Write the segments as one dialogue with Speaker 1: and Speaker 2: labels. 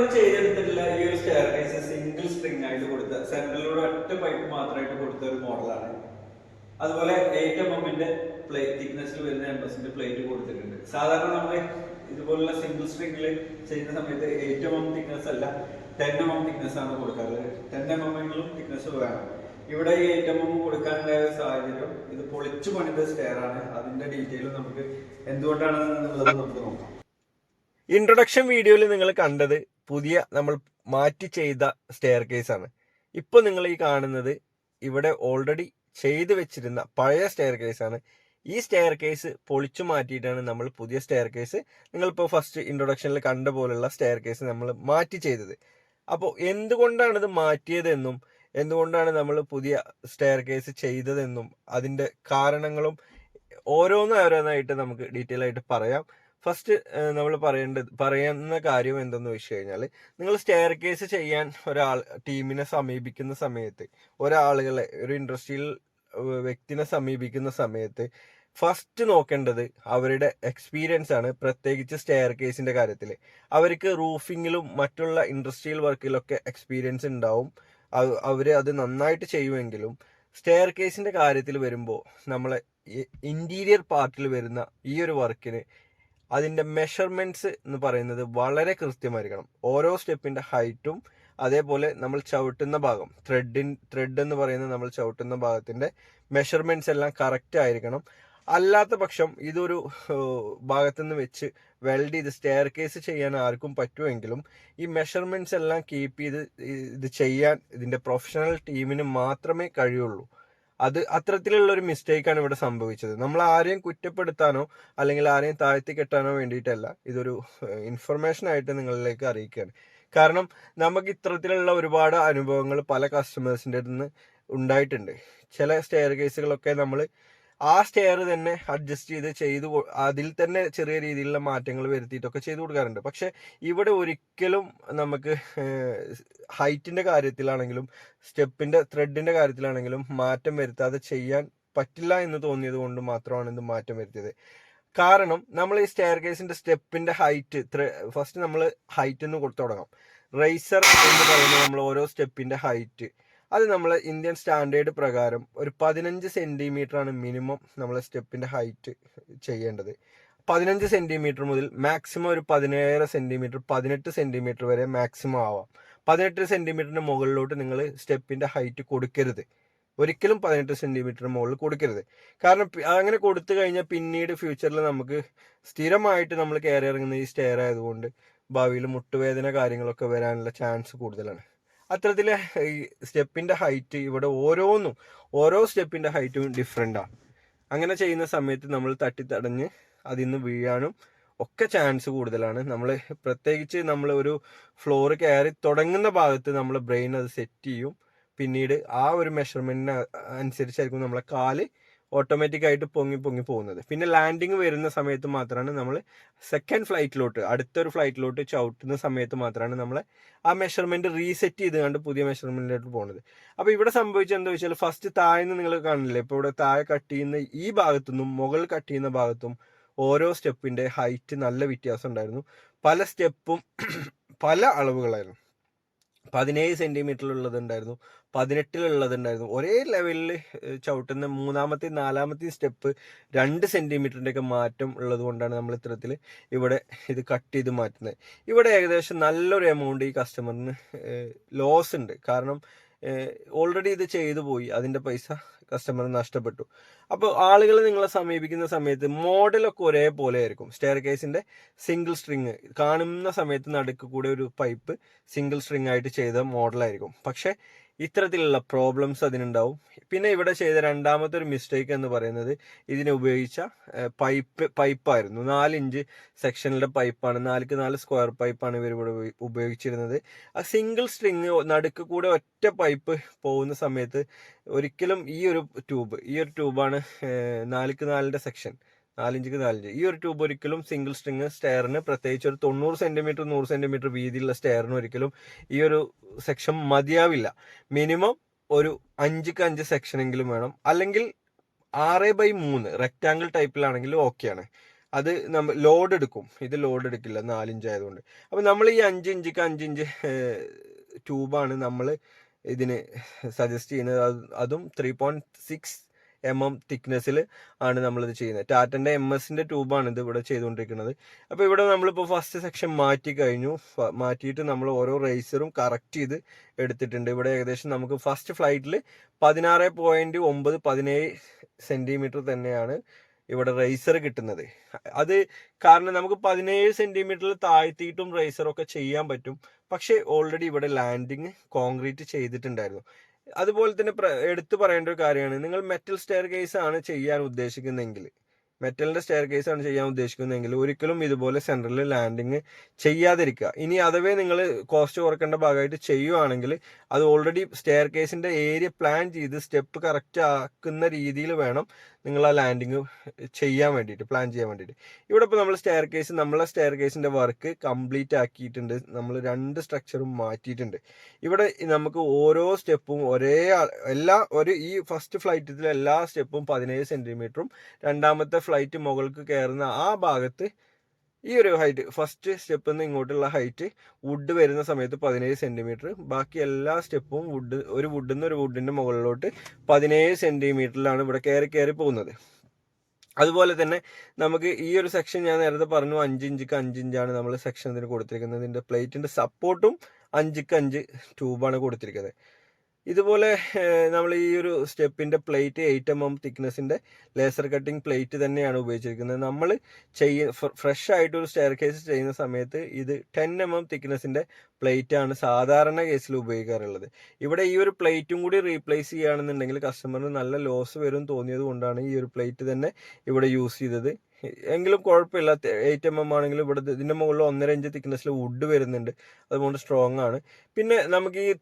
Speaker 1: നമ്മൾ ചെയ്തെടുത്തിട്ടുള്ള ഈ ഒരു സ്റ്റെയർ കേസ് സിംഗിൾ സ്പ്രിംഗ് ആയിട്ട് കൊടുത്ത സെൻട്രലിലൂടെ ഒറ്റ പൈപ്പ് മാത്രമായിട്ട് കൊടുത്ത ഒരു മോഡലാണ് അതുപോലെ എയ്റ്റ് എം എമ്മിന്റെ പ്ലേറ്റ് തിക്നെസ്സിൽ വരുന്ന എം എസിന്റെ പ്ലേറ്റ് കൊടുത്തിട്ടുണ്ട്. സാധാരണ നമ്മൾ ഇതുപോലുള്ള സിംഗിൾ സ്ട്രിങ്ങിൽ ചെയ്യുന്ന സമയത്ത് എയ്റ്റ് എം എം തിക്നെസ് അല്ല ടെൻ എം എം തിക്നെസ് ആണ് കൊടുക്കാറ്. ടെൻ എം എമ്മെങ്കിലും തിക്നെസ് വേണം. ഇവിടെ ഈ എയ്റ്റ് എം എം കൊടുക്കാനുണ്ടായ ഒരു സാഹചര്യം ഇത് പൊളിച്ചു പണിത സ്റ്റെയർ ആണ്. അതിന്റെ ഡീറ്റെയിൽ നമുക്ക് എന്തുകൊണ്ടാണ് നമുക്ക് നോക്കാം.
Speaker 2: ഇൻട്രൊഡക്ഷൻ വീഡിയോയിൽ നിങ്ങൾ കണ്ടത് പുതിയ നമ്മൾ മാറ്റി ചെയ്ത സ്റ്റെയർ കേസ് ആണ്. ഇപ്പൊ നിങ്ങൾ ഈ കാണുന്നത് ഇവിടെ ഓൾറെഡി ചെയ്തു വെച്ചിരുന്ന പഴയ സ്റ്റെയർ കേസ് ആണ്. ഈ സ്റ്റെയർ കേസ് പൊളിച്ചു മാറ്റിയിട്ടാണ് നമ്മൾ പുതിയ സ്റ്റെയർ കേസ് നിങ്ങളിപ്പോൾ ഫസ്റ്റ് ഇൻട്രൊഡക്ഷനിൽ കണ്ട പോലുള്ള സ്റ്റെയർ കേസ് നമ്മൾ മാറ്റി ചെയ്തത്. അപ്പോൾ എന്തുകൊണ്ടാണ് ഇത് മാറ്റിയതെന്നും എന്തുകൊണ്ടാണ് നമ്മൾ പുതിയ സ്റ്റെയർ കേസ് ചെയ്തതെന്നും അതിന്റെ കാരണങ്ങളും ഓരോന്ന് ഓരോന്നായിട്ട് നമുക്ക് ഡീറ്റെയിൽ ആയിട്ട് പറയാം. ഫസ്റ്റ് നമ്മൾ പറയേണ്ടത് പറയുന്ന കാര്യം എന്തെന്ന് വെച്ച് കഴിഞ്ഞാൽ നിങ്ങൾ സ്റ്റെയർ കേസ് ചെയ്യാൻ ഒരാൾ ടീമിനെ സമീപിക്കുന്ന സമയത്ത് ഒരാളുകളെ ഒരു ഇൻഡസ്ട്രിയിൽ വ്യക്തിനെ സമീപിക്കുന്ന സമയത്ത് ഫസ്റ്റ് നോക്കേണ്ടത് അവരുടെ എക്സ്പീരിയൻസ് ആണ് പ്രത്യേകിച്ച് സ്റ്റെയർ കേസിന്റെ കാര്യത്തിൽ അവർക്ക് റൂഫിങ്ങിലും മറ്റുള്ള ഇൻഡസ്ട്രിയൽ വർക്കിലൊക്കെ എക്സ്പീരിയൻസ് ഉണ്ടാവും. അവർ അത് നന്നായിട്ട് ചെയ്യുമെങ്കിലും സ്റ്റെയർ കേസിന്റെ കാര്യത്തിൽ വരുമ്പോൾ നമ്മളെ ഇന്റീരിയർ പാർട്ടിൽ വരുന്ന ഈ ഒരു വർക്കിന് അതിന്റെ മെഷർമെന്റ്സ് എന്ന് പറയുന്നത് വളരെ കൃത്യമായിരിക്കണം. ഓരോ സ്റ്റെപ്പിന്റെ ഹൈറ്റും അതേപോലെ നമ്മൾ ചവിട്ടുന്ന ഭാഗം ത്രെഡിൻ ത്രെഡ് എന്ന് പറയുന്നത് നമ്മൾ ചവിട്ടുന്ന ഭാഗത്തിന്റെ മെഷർമെന്റ്സ് എല്ലാം കറക്റ്റ് ആയിരിക്കണം. അല്ലാത്ത പക്ഷം ഇതൊരു ഭാഗത്തു നിന്ന് വെച്ച് വെൽഡ് ചെയ്ത് സ്റ്റെയർ കേസ് ചെയ്യാൻ ആർക്കും പറ്റുമെങ്കിലും ഈ മെഷർമെന്റ്സ് എല്ലാം കീപ്പ് ചെയ്ത് ഇത് ചെയ്യാൻ ഇതിന്റെ പ്രൊഫഷണൽ ടീമിന് മാത്രമേ കഴിയുള്ളൂ. അത് അത്തരത്തിലുള്ള ഒരു മിസ്റ്റേക്കാണ് ഇവിടെ സംഭവിച്ചത്. നമ്മൾ ആരെയും കുറ്റപ്പെടുത്താനോ അല്ലെങ്കിൽ ആരെയും താഴ്ത്തി കെട്ടാനോ വേണ്ടിയിട്ടല്ല ഇതൊരു ഇൻഫർമേഷൻ ആയിട്ട് നിങ്ങളിലേക്ക് അറിയിക്കുകയാണ്. കാരണം നമുക്ക് ഇത്തരത്തിലുള്ള ഒരുപാട് അനുഭവങ്ങൾ പല കസ്റ്റമേഴ്സിന്റെ അടുത്ത് നിന്ന് ഉണ്ടായിട്ടുണ്ട്. ചില സ്റ്റെയർ കേസുകളൊക്കെ നമ്മൾ ആ സ്റ്റെയർ തന്നെ അഡ്ജസ്റ്റ് ചെയ്ത് ചെയ്ത് അതിൽ തന്നെ ചെറിയ രീതിയിലുള്ള മാറ്റങ്ങൾ വരുത്തിയിട്ടൊക്കെ ചെയ്തു കൊടുക്കാറുണ്ട്. പക്ഷെ ഇവിടെ ഒരിക്കലും നമുക്ക് ഹൈറ്റിന്റെ കാര്യത്തിലാണെങ്കിലും സ്റ്റെപ്പിന്റെ ത്രെഡിന്റെ കാര്യത്തിലാണെങ്കിലും മാറ്റം വരുത്താതെ ചെയ്യാൻ പറ്റില്ല എന്ന് തോന്നിയത് കൊണ്ട് മാത്രമാണ് ഇത് മാറ്റം വരുത്തിയത്. കാരണം നമ്മൾ ഈ സ്റ്റെയർ കേസിന്റെ സ്റ്റെപ്പിന്റെ ഹൈറ്റ് ഫസ്റ്റ് നമ്മൾ ഹൈറ്റ് എന്ന് കൊടുത്തു തുടങ്ങാം. റൈസർ എന്ന് പറയുന്നത് നമ്മൾ ഓരോ സ്റ്റെപ്പിന്റെ ഹൈറ്റ് അത് നമ്മൾ ഇന്ത്യൻ സ്റ്റാൻഡേർഡ് പ്രകാരം ഒരു പതിനഞ്ച് സെന്റിമീറ്റർ ആണ് മിനിമം നമ്മൾ സ്റ്റെപ്പിന്റെ ഹൈറ്റ് ചെയ്യേണ്ടത്. പതിനഞ്ച് സെന്റിമീറ്റർ മുതൽ മാക്സിമം ഒരു പതിനേഴ് സെന്റിമീറ്റർ പതിനെട്ട് സെന്റിമീറ്റർ വരെ മാക്സിമം ആവാം. പതിനെട്ട് സെന്റിമീറ്ററിന് മുകളിലോട്ട് നിങ്ങൾ സ്റ്റെപ്പിന്റെ ഹൈറ്റ് കൊടുക്കരുത്. ഒരിക്കലും പതിനെട്ട് സെന്റിമീറ്ററിന് മുകളിൽ കൊടുക്കരുത്. കാരണം അങ്ങനെ കൊടുത്തു കഴിഞ്ഞാൽ പിന്നീട് ഫ്യൂച്ചറിൽ നമുക്ക് സ്ഥിരമായിട്ട് നമ്മൾ കയറി ഇറങ്ങുന്ന ഈ സ്റ്റെയർ ആയതുകൊണ്ട് ഭാവിയിൽ മുട്ടുവേദന കാര്യങ്ങളൊക്കെ വരാനുള്ള ചാൻസ് കൂടുതലാണ്. അത്തരത്തിലെ ഈ സ്റ്റെപ്പിന്റെ ഹൈറ്റ് ഇവിടെ ഓരോന്നും ഓരോ സ്റ്റെപ്പിന്റെ ഹൈറ്റും ഡിഫറെന്റാണ് അങ്ങനെ ചെയ്യുന്ന സമയത്ത് നമ്മൾ തട്ടിത്തടഞ്ഞ് അതിൽ നിന്ന് വീഴാനും ഒക്കെ ചാൻസ് കൂടുതലാണ്. നമ്മൾ പ്രത്യേകിച്ച് നമ്മൾ ഒരു ഫ്ലോർ കയറി തുടങ്ങുന്ന ഭാഗത്ത് നമ്മൾ ബ്രെയിൻ അത് സെറ്റ് ചെയ്യും. പിന്നീട് ആ ഒരു മെഷർമെന്റിന് അനുസരിച്ചായിരിക്കും നമ്മളെ കാൽ ഓട്ടോമാറ്റിക് ആയിട്ട് പൊങ്ങി പൊങ്ങി പോകുന്നത്. പിന്നെ ലാൻഡിങ് വരുന്ന സമയത്ത് മാത്രമാണ് നമ്മൾ സെക്കൻഡ് ഫ്ലൈറ്റിലോട്ട് അടുത്തൊരു ഫ്ലൈറ്റിലോട്ട് ചവിട്ടുന്ന സമയത്ത് മാത്രമാണ് നമ്മൾ ആ മെഷർമെന്റ് റീസെറ്റ് ചെയ്ത് കണ്ട് പുതിയ മെഷർമെന്റിലോട്ട് പോകുന്നത് അപ്പോൾ ഇവിടെ സംഭവിച്ചത് എന്താ വെച്ചാൽ ഫസ്റ്റ് താഴ്ന്ന് നിങ്ങൾ കാണില്ലേ ഇപ്പോൾ ഇവിടെ താഴെ കട്ട് ചെയ്യുന്ന ഈ ഭാഗത്തുനിന്നും മുകളിൽ കട്ട് ചെയ്യുന്ന ഭാഗത്തും ഓരോ സ്റ്റെപ്പിന്റെ ഹൈറ്റ് നല്ല വ്യത്യാസം ഉണ്ടായിരുന്നു. പല സ്റ്റെപ്പും പല അളവുകളായിരുന്നു. പതിനേഴ് സെന്റിമീറ്ററിലുള്ളതുണ്ടായിരുന്നു പതിനെട്ടിലുള്ളതുണ്ടായിരുന്നു. ഒരേ ലെവലിൽ ചവിട്ടുന്ന മൂന്നാമത്തെയും നാലാമത്തെയും സ്റ്റെപ്പ് രണ്ട് സെന്റിമീറ്ററിന്റെ ഒക്കെ മാറ്റം ഉള്ളത് കൊണ്ടാണ് നമ്മൾ ഇത്തരത്തിൽ ഇവിടെ ഇത് കട്ട് ചെയ്ത് മാറ്റുന്നത്. ഇവിടെ ഏകദേശം നല്ലൊരു എമൗണ്ട് ഈ കസ്റ്റമറിന് ലോസ് ഉണ്ട്. കാരണം ഓൾറെഡി ഇത് ചെയ്തു പോയി. അതിന്റെ പൈസ കസ്റ്റമർ നഷ്ടപ്പെട്ടു. അപ്പോൾ ആളുകൾ നിങ്ങളെ സമീപിക്കുന്ന സമയത്ത് മോഡലൊക്കെ ഒരേപോലെ ആയിരിക്കും. സ്റ്റെയർ കേസിന്റെ സിംഗിൾ സ്ട്രിങ് കാണുന്ന സമയത്ത് നടുക്ക് കൂടെ ഒരു പൈപ്പ് സിംഗിൾ സ്ട്രിങ് ആയിട്ട് ചെയ്ത മോഡലായിരിക്കും പക്ഷെ ഇത്തരത്തിലുള്ള പ്രോബ്ലംസ് അതിനുണ്ടാവും. പിന്നെ ഇവിടെ ചെയ്ത രണ്ടാമത്തെ ഒരു മിസ്റ്റേക്ക് എന്ന് പറയുന്നത് ഇതിന് ഉപയോഗിച്ച പൈപ്പ് പൈപ്പായിരുന്നു നാലിഞ്ച് സെക്ഷനിലെ പൈപ്പാണ് നാലിക്ക് നാല് സ്ക്വയർ പൈപ്പാണ് ഇവർ ഇവിടെ ഉപയോഗിച്ചിരുന്നത്. ആ സിംഗിൾ സ്ട്രിങ് നടുക്ക് കൂടെ ഒറ്റ പൈപ്പ് പോകുന്ന സമയത്ത് ഒരിക്കലും ഈ ഒരു ട്യൂബ് ഈ ഒരു ട്യൂബാണ് നാലിക്ക് നാലിന്റെ സെക്ഷൻ നാലിഞ്ചിക്ക് നാലിഞ്ച്. ഈ ഒരു ട്യൂബ് ഒരിക്കലും സിംഗിൾ സ്ട്രിങ് സ്റ്റെയറിന് പ്രത്യേകിച്ച് ഒരു തൊണ്ണൂറ് സെന്റിമീറ്റർ നൂറ് സെന്റിമീറ്റർ വീതിയുള്ള സ്റ്റെയറിന് ഒരിക്കലും ഈ ഒരു സെക്ഷൻ മതിയാവില്ല. മിനിമം ഒരു അഞ്ചിക്ക് അഞ്ച് സെക്ഷൻ എങ്കിലും വേണം. അല്ലെങ്കിൽ ആറ് ബൈ മൂന്ന് റെക്റ്റാങ്കിൾ ടൈപ്പിലാണെങ്കിൽ ഓക്കെയാണ് അത് നമ്മൾ ലോഡ് എടുക്കും. ഇത് ലോഡ് എടുക്കില്ല. നാലിഞ്ച് ആയതുകൊണ്ട്. അപ്പം നമ്മൾ ഈ അഞ്ച് ഇഞ്ചിക്ക് അഞ്ച് ഇഞ്ച് ട്യൂബാണ് നമ്മൾ ഇതിന് സജസ്റ്റ് ചെയ്യുന്നത്. അതും three point six M M തിക്നെസ്സിൽ ആണ് നമ്മളിത് ചെയ്യുന്നത്. ടാറ്റന്റെ എം എസിന്റെ ട്യൂബാണ് ഇത് ഇവിടെ ചെയ്തുകൊണ്ടിരിക്കുന്നത്. അപ്പോൾ ഇവിടെ നമ്മളിപ്പോൾ ഫസ്റ്റ് സെക്ഷൻ മാറ്റി കഴിഞ്ഞു. മാറ്റിയിട്ട് നമ്മൾ ഓരോ റേസറും കറക്റ്റ് ചെയ്ത് എടുത്തിട്ടുണ്ട്. ഇവിടെ ഏകദേശം നമുക്ക് ഫസ്റ്റ് ഫ്ലൈറ്റിൽ പതിനാറ് പോയിന്റ് ഒമ്പത് പതിനേഴ് സെന്റിമീറ്റർ തന്നെയാണ് ഇവിടെ റേസർ കിട്ടുന്നത്. അത് കാരണം നമുക്ക് പതിനേഴ് സെന്റിമീറ്ററിൽ താഴ്ത്തിയിട്ടും റേസറൊക്കെ ചെയ്യാൻ പറ്റും. പക്ഷേ ഓൾറെഡി ഇവിടെ ലാൻഡിങ് കോൺക്രീറ്റ് ചെയ്തിട്ടുണ്ടായിരുന്നു. അതുപോലെ തന്നെ എടുത്തു പറയേണ്ട ഒരു കാര്യമാണ്. നിങ്ങൾ മെറ്റൽ സ്റ്റെയർ കേസ് ആണ് ചെയ്യാൻ ഉദ്ദേശിക്കുന്നതെങ്കിൽ മെറ്റലിന്റെ സ്റ്റെയർ കേസ് ആണ് ചെയ്യാൻ ഉദ്ദേശിക്കുന്നതെങ്കിൽ ഒരിക്കലും ഇതുപോലെ സെൻട്രലിൽ ലാൻഡിങ് ചെയ്യാതിരിക്കുക. ഇനി അതവേ നിങ്ങൾ കോസ്റ്റ് കുറക്കേണ്ട ഭാഗമായിട്ട് ചെയ്യുവാണെങ്കിൽ അത് ഓൾറെഡി സ്റ്റെയർ കേസിന്റെ ഏരിയ പ്ലാൻ ചെയ്ത് സ്റ്റെപ്പ് കറക്റ്റ് ആക്കുന്ന രീതിയിൽ വേണം നിങ്ങൾ ആ ലാൻഡിങ് ചെയ്യാൻ വേണ്ടിയിട്ട് പ്ലാൻ ചെയ്യാൻ വേണ്ടിയിട്ട്. ഇവിടെ ഇപ്പോൾ നമ്മൾ സ്റ്റെയർ കേസ് നമ്മളെ സ്റ്റെയർ കേസിന്റെ വർക്ക് കംപ്ലീറ്റ് ആക്കിയിട്ടുണ്ട്. നമ്മൾ രണ്ട് സ്ട്രക്ചറും മാറ്റിയിട്ടുണ്ട്. ഇവിടെ നമുക്ക് ഓരോ സ്റ്റെപ്പും ഒരേ എല്ലാ ഒരു ഈ ഫസ്റ്റ് ഫ്ലൈറ്റിലെ എല്ലാ സ്റ്റെപ്പും പതിനേഴ് സെന്റിമീറ്ററും രണ്ടാമത്തെ ഫ്ലൈറ്റ് മുകൾക്ക് കയറുന്ന ആ ഭാഗത്ത് ഈ ഒരു ഹൈറ്റ് ഫസ്റ്റ് സ്റ്റെപ്പിൽ നിന്ന് ഇങ്ങോട്ടുള്ള ഹൈറ്റ് വുഡ് വരുന്ന സമയത്ത് പതിനേഴ് സെന്റിമീറ്റർ ബാക്കി എല്ലാ സ്റ്റെപ്പും വുഡ് ഒരു വുഡിൽ നിന്ന് ഒരു വുഡിന്റെ മുകളിലോട്ട് പതിനേഴ് സെന്റിമീറ്ററിലാണ് ഇവിടെ കയറി കയറി പോകുന്നത്. അതുപോലെ തന്നെ നമുക്ക് ഈ ഒരു സെക്ഷൻ ഞാൻ നേരത്തെ പറഞ്ഞു അഞ്ച് ഇഞ്ചിക്ക് അഞ്ച് ഇഞ്ചാണ് നമ്മൾ സെക്ഷൻ ഇതിന് കൊടുത്തിരിക്കുന്നത്. ഇതിന്റെ പ്ലേറ്റിന്റെ സപ്പോർട്ടും അഞ്ചിക്ക് അഞ്ച് ട്യൂബാണ് കൊടുത്തിരിക്കുന്നത്. ഇതുപോലെ നമ്മൾ ഈ ഒരു സ്റ്റെപ്പിന്റെ പ്ലേറ്റ് എയ്റ്റ് എം എം തിക്നെസ്സിന്റെ ലേസർ കട്ടിംഗ് പ്ലേറ്റ് തന്നെയാണ് ഉപയോഗിച്ചിരിക്കുന്നത്. നമ്മൾ ചെയ്യ ഫ്രഷ് ആയിട്ട് ഒരു സ്റ്റെയർ കേസ് ചെയ്യുന്ന സമയത്ത് ഇത് ടെൻ എം എം തിക്നെസ്സിന്റെ ആണ് സാധാരണ കേസിൽ ഉപയോഗിക്കാറുള്ളത്. ഇവിടെ ഈ ഒരു പ്ലേറ്റും കൂടി റീപ്ലേസ് ചെയ്യുകയാണെന്നുണ്ടെങ്കിൽ കസ്റ്റമറിന് നല്ല ലോസ് വരും തോന്നിയത് കൊണ്ടാണ് ഈ ഒരു പ്ലേറ്റ് തന്നെ ഇവിടെ യൂസ് ചെയ്തത്. എങ്കിലും കുഴപ്പമില്ല. എയ്റ്റ് എം എം ആണെങ്കിലും ഇവിടെ ഇതിന്റെ മുകളിൽ ഒന്നര ഇഞ്ച് തിക്നെസ്സിൽ വുഡ് വരുന്നുണ്ട്. അതുകൊണ്ട് സ്ട്രോങ് ആണ്. പിന്നെ നമുക്ക് ഈ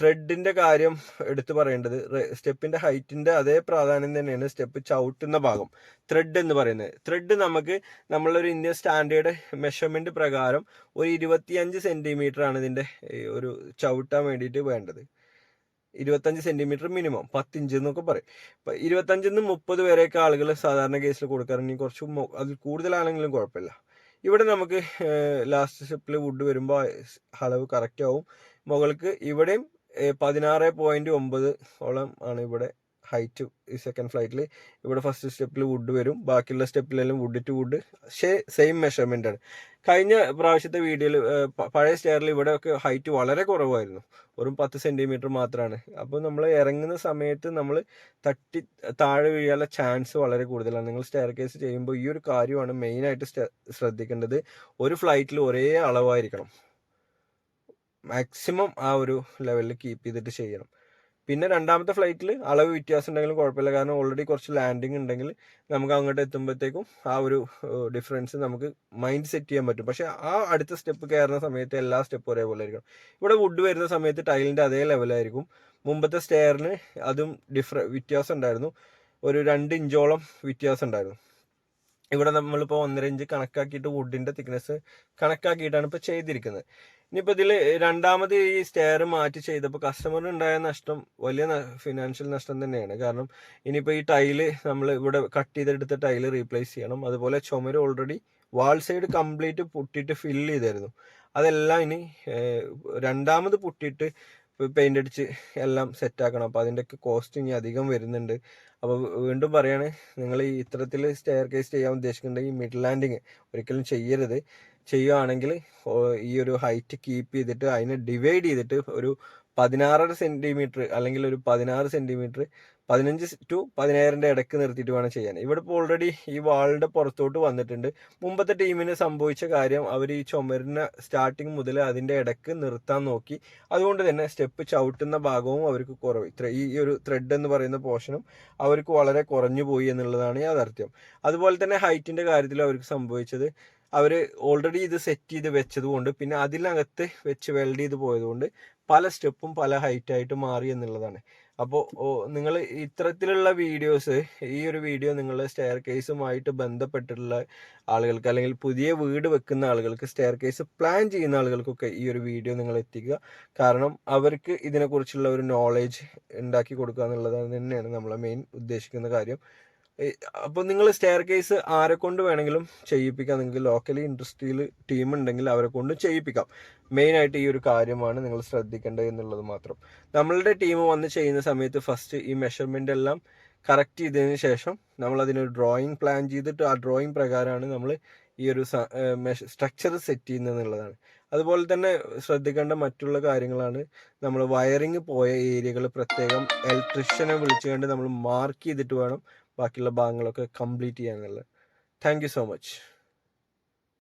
Speaker 2: ത്രെഡിന്റെ കാര്യം എടുത്തു പറയേണ്ടത് സ്റ്റെപ്പിന്റെ ഹൈറ്റിന്റെ അതേ പ്രാധാന്യം തന്നെയാണ് സ്റ്റെപ്പ് ചവിട്ടുന്ന ഭാഗം. ത്രെഡ് എന്ന് പറയുന്നത്. ത്രെഡ് നമുക്ക് നമ്മളൊരു ഇന്ത്യൻ സ്റ്റാൻഡേർഡ് മെഷർമെന്റ് പ്രകാരം ഒരു ഇരുപത്തിയഞ്ച് സെന്റിമീറ്റർ ആണ് ഇതിന്റെ ഒരു ചവിട്ടാൻ വേണ്ടിയിട്ട് വേണ്ടത്. ഇരുപത്തഞ്ച് സെന്റിമീറ്റർ മിനിമം പത്തിഞ്ച് എന്നൊക്കെ പറയും. ഇപ്പൊ ഇരുപത്തഞ്ചിൽ നിന്ന് മുപ്പത് വരെയൊക്കെ ആളുകൾ സാധാരണ കേസിൽ കൊടുക്കാറുണ്ടെങ്കിൽ കുറച്ച് അതിൽ കൂടുതലാണെങ്കിലും കുഴപ്പമില്ല. ഇവിടെ നമുക്ക് ലാസ്റ്റ് സ്റ്റെപ്പിൽ വുഡ് വരുമ്പോൾ അളവ് കറക്റ്റ് ആവും. മുകൾക്ക് ഇവിടെയും പതിനാറ് പോയിന്റ് ഒമ്പത് ഓളം ആണ് ഇവിടെ ഹൈറ്റ് ഈ സെക്കൻഡ് ഫ്ലൈറ്റിൽ ഇവിടെ ഫസ്റ്റ് സ്റ്റെപ്പിൽ വുഡ് വരും. ബാക്കിയുള്ള സ്റ്റെപ്പിലെല്ലാം wood to wood same measurement ആണ്. കഴിഞ്ഞ പ്രാവശ്യത്തെ വീഡിയോയിൽ പഴയ സ്റ്റെയറിൽ ഇവിടെയൊക്കെ ഹൈറ്റ് വളരെ കുറവായിരുന്നു. വെറും പത്ത് സെന്റിമീറ്റർ മാത്രമാണ് അപ്പോൾ നമ്മൾ ഇറങ്ങുന്ന സമയത്ത് നമ്മൾ തട്ടി താഴെ വീഴാനുള്ള ചാൻസ് വളരെ കൂടുതലാണ്. നിങ്ങൾ സ്റ്റെയർ കേസ് ചെയ്യുമ്പോൾ ഈ ഒരു കാര്യമാണ് മെയിനായിട്ട് ശ്രദ്ധിക്കേണ്ടത്. ഒരു ഫ്ലൈറ്റിൽ ഒരേ അളവായിരിക്കണം. മാക്സിമം ആ ഒരു ലെവലിൽ കീപ്പ് ചെയ്തിട്ട് ചെയ്യണം. പിന്നെ രണ്ടാമത്തെ ഫ്ലൈറ്റിൽ അളവ് വ്യത്യാസം ഉണ്ടെങ്കിലും കുഴപ്പമില്ല. കാരണം ഓൾറെഡി കുറച്ച് ലാൻഡിങ് ഉണ്ടെങ്കിൽ നമുക്ക് അങ്ങോട്ട് എത്തുമ്പോഴത്തേക്കും ആ ഒരു ഡിഫറൻസ് നമുക്ക് മൈൻഡ് സെറ്റ് ചെയ്യാൻ പറ്റും. പക്ഷേ ആ അടുത്ത സ്റ്റെപ്പ് കയറുന്ന സമയത്ത് എല്ലാ സ്റ്റെപ്പും ഒരേപോലെ ആയിരിക്കും ഇവിടെ വുഡ് വരുന്ന സമയത്ത് ടൈലിന്റെ അതേ ലെവലായിരിക്കും മുമ്പത്തെ സ്റ്റെയറിന് അതും ഡിഫറ വ്യത്യാസം ഉണ്ടായിരുന്നു. ഒരു രണ്ട് ഇഞ്ചോളം വ്യത്യാസം ഉണ്ടായിരുന്നു. ഇവിടെ നമ്മളിപ്പോൾ ഒന്നര ഇഞ്ച് കണക്കാക്കിയിട്ട് വുഡിന്റെ തിക്നെസ് കണക്കാക്കിയിട്ടാണ് ഇപ്പോൾ ചെയ്തിരിക്കുന്നത്. ഇനിയിപ്പോൾ ഇതിൽ രണ്ടാമത് ഈ സ്റ്റെയർ മാറ്റി ചെയ്തപ്പോൾ കസ്റ്റമറിന് ഉണ്ടായ നഷ്ടം വലിയ ഫിനാൻഷ്യൽ നഷ്ടം തന്നെയാണ്. കാരണം ഇനിയിപ്പോൾ ഈ ടൈൽ നമ്മൾ ഇവിടെ കട്ട് ചെയ്തെടുത്ത ടൈൽ റീപ്ലേസ് ചെയ്യണം. അതുപോലെ ചുമര് ഓൾറെഡി വാൾ സൈഡ് കംപ്ലീറ്റ് പൊട്ടിയിട്ട് ഫില്ല് ചെയ്തായിരുന്നു. അതെല്ലാം ഇനി രണ്ടാമത് പൊട്ടിയിട്ട് പെയിന്റ് അടിച്ച് എല്ലാം സെറ്റാക്കണം അപ്പോൾ അതിന്റെയൊക്കെ കോസ്റ്റ് ഇനി അധികം വരുന്നുണ്ട്. അപ്പോൾ വീണ്ടും പറയാണ് നിങ്ങൾ ഈ ഇത്തരത്തിൽ സ്റ്റെയർ കേസ് ചെയ്യാൻ ഉദ്ദേശിക്കുന്നുണ്ടെങ്കിൽ മിഡ് ലാൻഡിങ് ഒരിക്കലും ചെയ്യരുത്. ചെയ്യുകയാണെങ്കിൽ ഈ ഒരു ഹൈറ്റ് കീപ്പ് ചെയ്തിട്ട് അതിനെ ഡിവൈഡ് ചെയ്തിട്ട് ഒരു പതിനാറര സെന്റിമീറ്റർ അല്ലെങ്കിൽ ഒരു പതിനാറ് സെന്റിമീറ്റർ പതിനഞ്ച് ടു പതിനായിരന്റെ ഇടയ്ക്ക് നിർത്തിയിട്ട് വേണം ചെയ്യാൻ. ഇവിടെ ഇപ്പോൾ ഓൾറെഡി ഈ വാളിന്റെ പുറത്തോട്ട് വന്നിട്ടുണ്ട്. മുമ്പത്തെ ടീമിന് സംഭവിച്ച കാര്യം അവർ ഈ ചുമരിനെ സ്റ്റാർട്ടിങ് മുതൽ അതിന്റെ ഇടയ്ക്ക് നിർത്താൻ നോക്കി. അതുകൊണ്ട് തന്നെ സ്റ്റെപ്പ് ചവിട്ടുന്ന ഭാഗവും അവർക്ക് കുറവ്. ഈ ഒരു ത്രെഡ് എന്ന് പറയുന്ന പോർഷനും അവർക്ക് വളരെ കുറഞ്ഞു പോയി എന്നുള്ളതാണ് യാഥാർത്ഥ്യം. അതുപോലെ തന്നെ ഹൈറ്റിന്റെ കാര്യത്തിൽ അവർക്ക് സംഭവിച്ചത് അവർ ഓൾറെഡി ഇത് സെറ്റ് ചെയ്ത് വെച്ചതുകൊണ്ട് പിന്നെ അതിനകത്ത് വെച്ച് വെൽഡ് ചെയ്ത് പോയതുകൊണ്ട് പല സ്റ്റെപ്പും പല ഹൈറ്റായിട്ട് മാറി എന്നുള്ളതാണ്. അപ്പോൾ നിങ്ങൾ ഇത്തരത്തിലുള്ള വീഡിയോസ് ഈ ഒരു വീഡിയോ നിങ്ങൾ സ്റ്റെയർ കേസുമായിട്ട് ബന്ധപ്പെട്ടിട്ടുള്ള ആളുകൾക്ക് അല്ലെങ്കിൽ പുതിയ വീട് വെക്കുന്ന ആളുകൾക്ക് സ്റ്റെയർ കേസ് പ്ലാൻ ചെയ്യുന്ന ആളുകൾക്കൊക്കെ ഈ ഒരു വീഡിയോ നിങ്ങൾ എത്തിക്കുക. കാരണം അവർക്ക് ഇതിനെക്കുറിച്ചുള്ള ഒരു നോളേജ് ഉണ്ടാക്കി കൊടുക്കുക എന്നുള്ളതാണ് തന്നെയാണ് നമ്മളെ മെയിൻ ഉദ്ദേശിക്കുന്ന കാര്യം. അപ്പോൾ നിങ്ങൾ സ്റ്റെയർ കേസ് ആരെ കൊണ്ട് വേണമെങ്കിലും ചെയ്യിപ്പിക്കാം. നിങ്ങൾക്ക് ലോക്കലി ഇൻഡസ്ട്രിയിൽ ടീം ഉണ്ടെങ്കിൽ അവരെ കൊണ്ട് ചെയ്യിപ്പിക്കാം. മെയിനായിട്ട് ഈ ഒരു കാര്യമാണ് നിങ്ങൾ ശ്രദ്ധിക്കേണ്ടത് എന്നുള്ളത് മാത്രം. നമ്മളുടെ ടീം വന്ന് ചെയ്യുന്ന സമയത്ത് ഫസ്റ്റ് ഈ മെഷർമെന്റ് എല്ലാം കറക്റ്റ് ചെയ്തതിന് ശേഷം നമ്മൾ അതിനൊരു ഡ്രോയിങ് പ്ലാൻ ചെയ്തിട്ട് ആ ഡ്രോയിങ് പ്രകാരമാണ് നമ്മൾ ഈ ഒരു സ്ട്രക്ചർ സെറ്റ് ചെയ്യുന്നത് എന്നുള്ളതാണ്. അതുപോലെ തന്നെ ശ്രദ്ധിക്കേണ്ട മറ്റുള്ള കാര്യങ്ങളാണ് നമ്മൾ വയറിങ് പോയ ഏരിയകൾ പ്രത്യേകം ഇലക്ട്രീഷ്യനെ വിളിച്ചുകൊണ്ട് നമ്മൾ മാർക്ക് ചെയ്തിട്ട് വേണം ബാക്കിയുള്ള ഭാഗങ്ങളൊക്കെ കംപ്ലീറ്റ് ചെയ്യാനുള്ളത്. Thank you so much